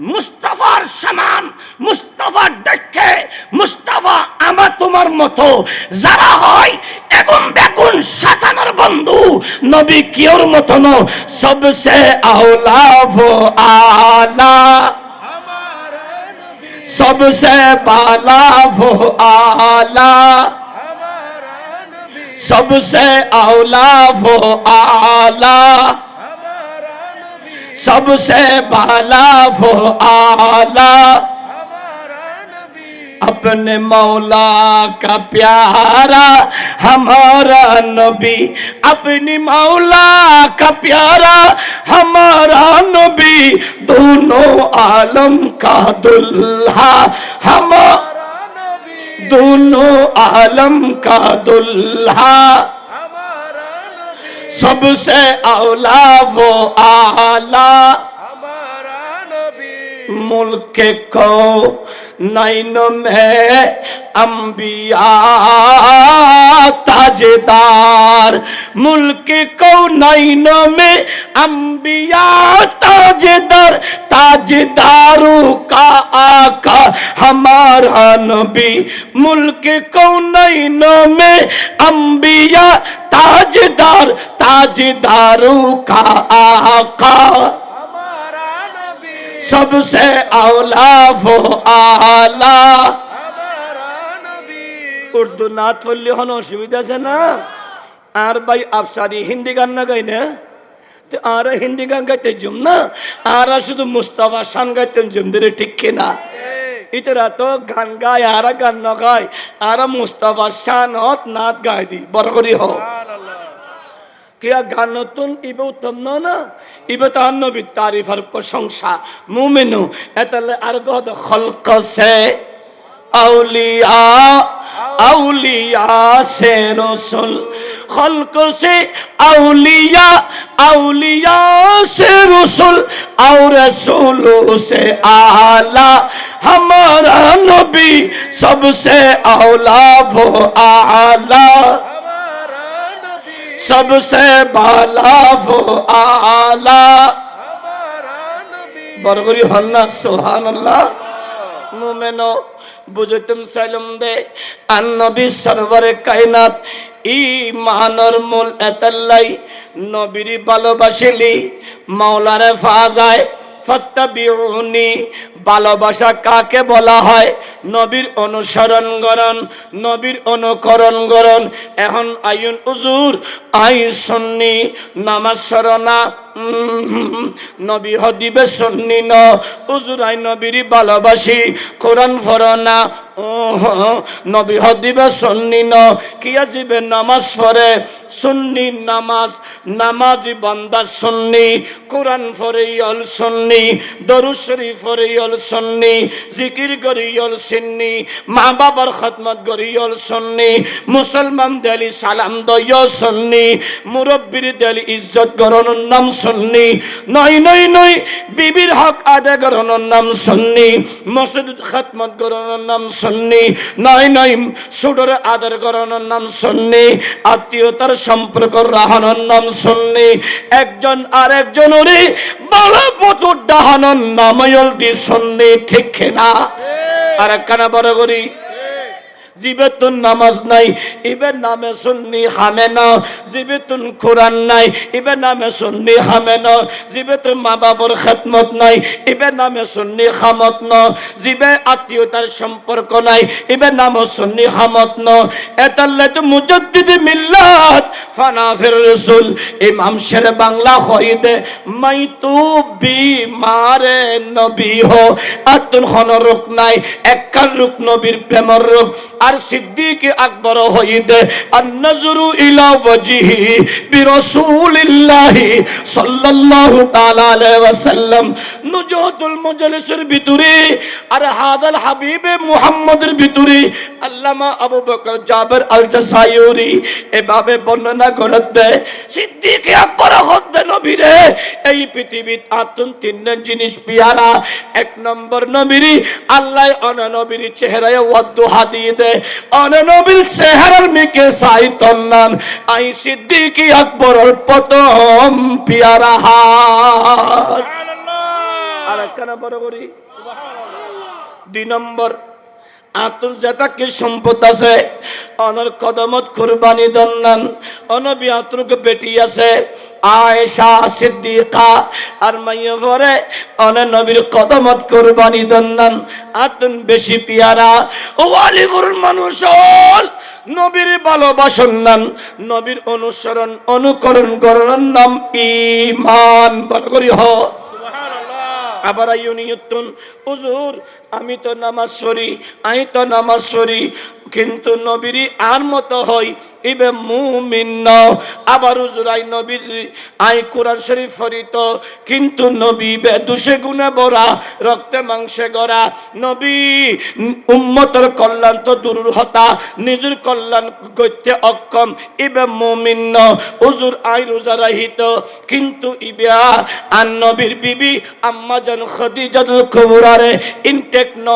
মুস্তফার সমান, মুস্তফার দেখে মুস্তফা আমার তোমার মতো। যারা হয় এখন দেখুন শাসানোর বন্ধু, নবী কিয়র মতন সবসে আওলা আলা। সবসে বালা আলা। সবসে আওলা আলা। सबसे बाला वो आला अपने मौला का प्यारा हमारा नबी अपनी मौला का प्यारा हमारा नबी दोनों आलम का दुल्हा हम दोनों आलम का दुल्हा सबसे औला वो आला मुल्क को नैन में अंबिया ताजदार मुल्क को नैन में अंबिया ताजदार ताजदारों हमारा नबी मुल्क को नैन में अंबिया ताजदार ताजदारों का आका सबसे औला वो आला উর্দু নাচ পড়লে হন অসুবিধা আছে না আর ভাই আফসারি হিন্দি গান না গাই না তো আর হিন্দি গান গাইতে জুম না আর শুধু মুস্তাফা শান গাইতে জুম দিলে ঠিক কিনা ইতরা তো গান গায় আর গান ন গায় আর মুস্তাফা শান হত নাচ গায় দি বড় করি কিয়া গান নতুন ইবে উত্তম ন না? ইবে তো নবী তারিফ আর প্রশংসা। মুমিনু এতালে আর গদ খলক সে আউলিয়া আউলিয়া সে রসুল। खल्क से औलिया औलिया से रसुल और रसूलों से आला हमारा नबी सबसे औला वो आला सबसे बाला वो आला বরগরি হন্না সোহান আল্লাহ মুমেনো বুঝতুম সাইলুম দে আন্নবী সরবরে কায়নাত ইমানর মূল এতাল্লাই নবীর ভালোবাসিলি, মাওলারে ফাজায়, ফত্তাবিউনি ভালোবাসা কাকে বলা হয়? নবীর অনুসরণ করন, নবীর অনুকরণ করন। এখন আইন উজুর আই সন্নি, নামাজ সরনা নবী হদিবে সন্নি ন উজুর আই নবীর ভালোবাসি, কোরআন ফরনা নবী হদিবে সন্নি ন কিয়া নামাজ পড়ে? সুন্নি নামাজ নামাজি বান্দা সুন্নি, কোরআন ফরে ইয়ল সুন্নি দরু শরীফ ফরে ইয়ল সুন্নি, জিকির করি ইয়ল সিন্নি মা বাবার খতমত করি ইয়ল সুন্নি, মুসলমান দেলি সালাম দয় সুন্নি, মুরব্বির দেলি ইজ্জত গরণের নাম সুন্নি নয় নয় নয় বিবির হক আদায় গরণের নাম সুন্নি মসজিদ খতমত গরণের নাম সুন্নি নয় নয় সুডর আদর গরণের নাম সুন্নি আত্মীয়তার সম্পর্ক রাহানোর নাম সুন্নি একজন আর একজনেরই বড় পতুর ডাহানোর নাময়ল দি সুন্নি ঠিক না আর একখানা বড় করি। জিবেতুন নামাজ নাই, ইবে নামে সুন্নি হামে না জিবেতুন কোরআন নাই, ইবে নামে সুন্নি হামে না জিবেতুন মা বাবার খেদমত নাই, ইবে নামে সুন্নি খামত ন, জিবে আত্মীয়তার সম্পর্ক নাই, ইবে নামে সুন্নি হামত ন। এতাল্লে তো মুজাদ্দিদ মিল্লাত ফানাফির রসুল, ইমাম শের বাংলা হইদে মাই তু বিমারে নবী হো, আতুন খন রূপ নাই একখান রূপ নবীর প্রেমর রূপ আর সিদ্দিক আকবর হইদে আর নজরু ইলা ওয়াজিহি বিরাসূলিল্লাহি সাল্লাল্লাহু তাআলা আলাইহি ওয়াসাল্লাম। নুজুতুল মুজলিসের ভিতরে আর হাদাল হাবিবে মুহাম্মদের ভিতরে আল্লামা আবু বকর জাবের আল জাসায়ুরি এভাবে বর্ণনা করতে সিদ্দিক আকবর হদ্দে নবীরে, এই পৃথিবীত আতুন তিন জিনিস পিয়ারা, এক নম্বর নবীরি আল্লাহ অন নবীর চেহারায় ওয়াদ্দুহা দিয়ে দেয়। অন নবীর চেহারার মিকে সাইতন্নান আই সিদ্দিক আকবরের প্রথম পিয়ারা হাস। আর একখানা বড় করি দুই নম্বর। আন্তর্জাতিক সম্পদ আছে? অনর কদমত কুরবানি দন্নান অনবি আতরুক বেটি আছে। আয়েশা সিদ্দিকা আর মাইয়ে পরে অনে নবীর কদমত কুরবানি দন্নান আতুন বেশি পিয়ারা। ও আলিগুর মানুষ নবীর ভালোবাসন নান। নবীর অনুসরণ অনুকরণ করার নাম ইমান বড় করি হ। আবার ইউনিয়তুন হুজুর আমি তো নামাজ পড়ি আমি তো নামাজ পড়ি কিন্তু নবীরই আর মতো হই ইবে মুমিন ন। আবার হুজুর আই নবীর, আই কোরআন শরীফ ফরিত, কিন্তু নবী বে দুষে গুণে বরা রক্তে মাংসে গড়া। নবী উম্মতর কল্যাণ তো দূর হতা, নিজের কল্যাণ করতে অক্ষম ইবে মুমিন ন। হুজুর আই রোজা রাহিত, কিন্তু ইবে আর নবীর বিবি আম্মা জান খদিজাতুল কুবরারে, ইনটেক ন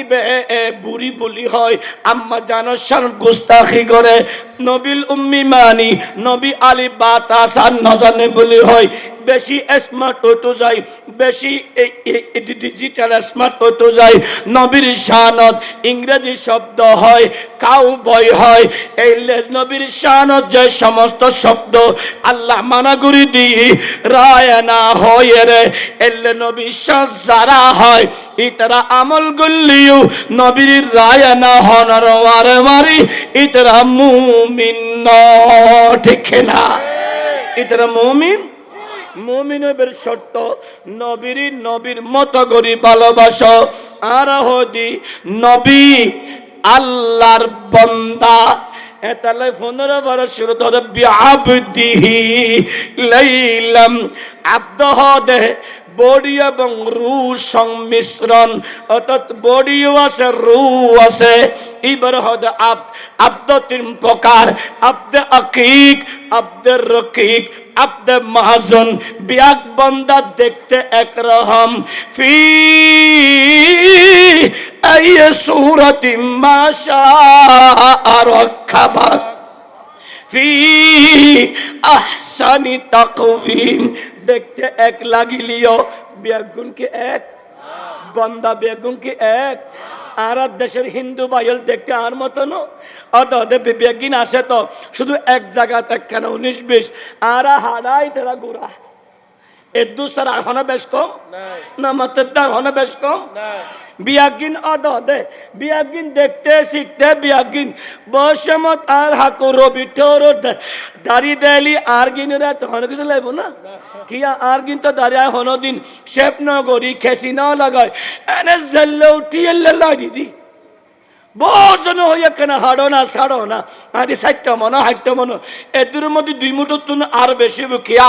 ইবে এ বুড়ি বলি হয়, আম্মা জানো শান গুস্তাখি করে। নবিল উম্মি মানি, নবী আলী বাতাসান নজানে বলি হয় বেশি স্মার্ট হতো যায় বেশি ডিজিটাল স্মার্ট হতো যায় নবীর শানত ইংরেজি শব্দ হয় কাউ বয় হয়। এই নবীর শানত যে সমস্ত শব্দ আল্লাহ মানা করি দি, রায় না হয় রে। এলে নবী যারা হয় ইতারা আমল করলিও নবীর রায় না হনার মারে মারি ইতারা মুমিন ঠিক না? ইতারা মুমিন মুমিনের শর্ত, নবীর নবীর মতো করি ভালোবাসো। আর হদি, নবী আল্লাহর বন্দা। এতালে পনেরো বারো শুরু ধরে আবদিহি লাইলাম আব্দ দে বডি এবং রু সংমিশ্রণ, অর্থাৎ বডিও আছে, রু আছে। হদ আব আব্দ তিন প্রকার, আব্দে আকিক আব্দের রকিক, আব্দে মাহাজন। বিয়াক বন্দা দেখতে একরকম। ফি আইয়ে সুরতি মাশা খাবার। ফি আহসানি তাকওয়িম। দেখতে এক লাগিলিও। বেগুন কি এক। বন্দা বেগুন কি এক। আর দেশের হিন্দু বাইল দেখতে আর মতন অত ওদের বেগিন আসে তো শুধু এক জায়গাতে কেন উনিশ বিশ। আর হারাই তারা গুড়া। এর দুসার আর হনে বেশ কম? না মাতের দার হনে বেশ কম? বিয়াগিন অদ দে বিয়াগিন দেখতে শিখতে বিয়াগিন। বসমত আর হাকো রবি ঠোর দাড়ি দেলি আর গিনরা তখন কিছু লাগবো না? কিয়া আর গিন তো দাঁড়িয়ে হনো দিন। শেপ নগরী খেসি না লাগায়। এনে জেল্লে উঠি এল্লে লাগি দি বহুজন হইয়া কেন হাড়ো না, ছাড়ো না। আদি সাতটা মনো হাটটা মনো। এদের মধ্যে দুই মুঠো তুন আর বেশি বুকিয়া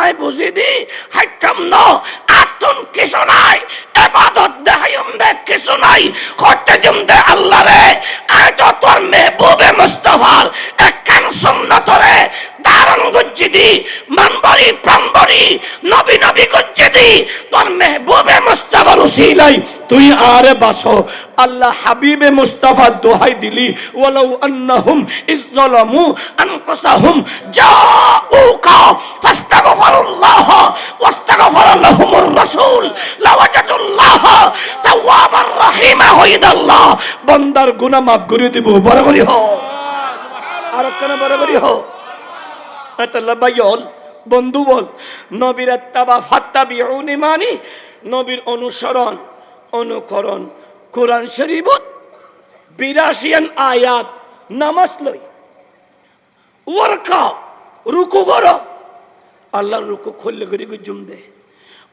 আয় বুঝি দি হাইটাম ন আতুন কিছু নাই। এবাদত দেখাইম দে, কিছু নাই। করতে জুম দে আল্লাহ রে। দি মানবরি প্রাণবরি নবী নবী তোর মেহবুবে তুই আরে বাসো। আল্লাহ হাবিবে মুস্তাফা দোহাই দিলি, ওয়ালাউ আন্নাহুম আনফুসাহুম জাউকা, ফাস্তাগফিরুল্লাহ ওয়াস্তাগফার লাহুমুর রাসূল তাওয়াবার বান্দার গুনাহ মাফ করে দিব বড় করি হো আর কেন বড় করি হো বাইল বন্ধু বল, নবীর মানি, নবীর অনুসরণ, অনুকরণ, কোরআন শরীফত বিরাশিয়ান আয়াত, নামাজ লই। ওয়ারকা, রুকু করো। আল্লাহর রুকু খুললে করে গুজুম দে।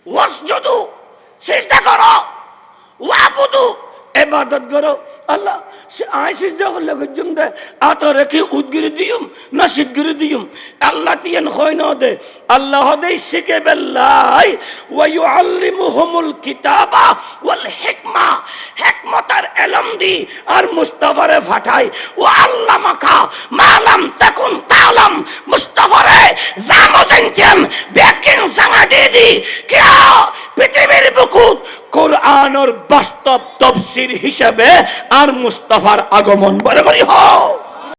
ওয়াসজুদু করো। ওয়াবুদু করো। আল্লাহ আয় সিজা করলে গুজুম দে আত রেখে উদ্গিরি দিউম না সিদ্গিরি দিউম আল্লাহ তিয়েন হয় না দে, আল্লাহ দে শিখে বেল্লাই ওয়া ইউআল্লিমুহুমুল কিতাবা ওয়াল হিকমা, হিকমতার এলম দি আর মুস্তাফারে ফাটাই ও আল্লাহ মাখা মালাম তাকুন তালাম, মুস্তাফারে জানো জানতেন বেকিন সাঙ্গা দিয়ে দি, কিয়া পৃথিবীর বুকুত কোরআনের বাস্তব তফসির হিসেবে আর মুস্তাফার আগমন। করি হও।